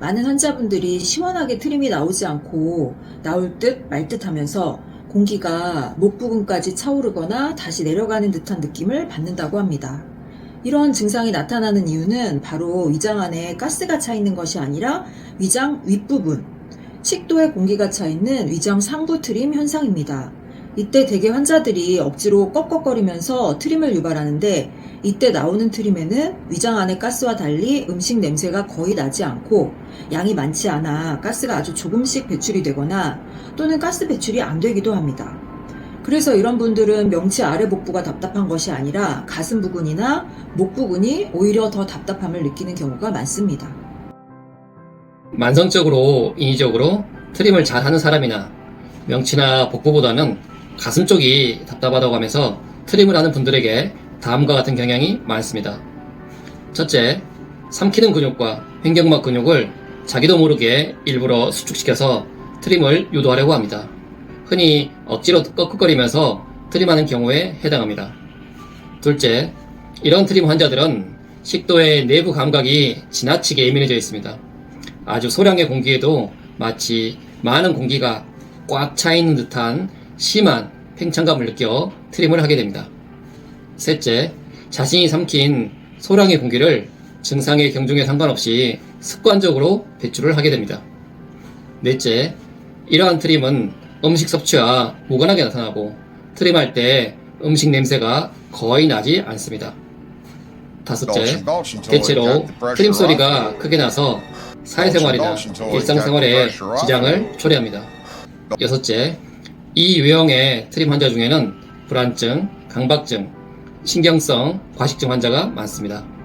많은 환자분들이 시원하게 트림이 나오지 않고 나올 듯 말 듯 하면서 공기가 목 부분까지 차오르거나 다시 내려가는 듯한 느낌을 받는다고 합니다. 이런 증상이 나타나는 이유는 바로 위장 안에 가스가 차 있는 것이 아니라 위장 윗부분, 식도에 공기가 차 있는 위장 상부 트림 현상입니다. 이때 대개 환자들이 억지로 꺽꺽거리면서 트림을 유발하는데 이때 나오는 트림에는 위장 안의 가스와 달리 음식 냄새가 거의 나지 않고 양이 많지 않아 가스가 아주 조금씩 배출이 되거나 또는 가스 배출이 안 되기도 합니다. 그래서 이런 분들은 명치 아래 복부가 답답한 것이 아니라 가슴 부근이나 목 부근이 오히려 더 답답함을 느끼는 경우가 많습니다. 만성적으로 인위적으로 트림을 잘 하는 사람이나 명치나 복부보다는 가슴 쪽이 답답하다고 하면서 트림을 하는 분들에게 다음과 같은 경향이 많습니다. 첫째, 삼키는 근육과 횡격막 근육을 자기도 모르게 일부러 수축시켜서 트림을 유도하려고 합니다. 흔히 억지로 꺽꺽거리면서 트림하는 경우에 해당합니다. 둘째, 이런 트림 환자들은 식도의 내부 감각이 지나치게 예민해져 있습니다. 아주 소량의 공기에도 마치 많은 공기가 꽉 차 있는 듯한 심한 팽창감을 느껴 트림을 하게 됩니다. 셋째, 자신이 삼킨 소량의 공기를 증상의 경중에 상관없이 습관적으로 배출을 하게 됩니다. 넷째, 이러한 트림은 음식 섭취와 무관하게 나타나고 트림할 때 음식 냄새가 거의 나지 않습니다. 다섯째, 대체로 트림 소리가 크게 나서 사회생활이나 일상생활에 지장을 초래합니다. 여섯째, 이 유형의 트림 환자 중에는 불안증, 강박증, 신경성 과식증 환자가 많습니다.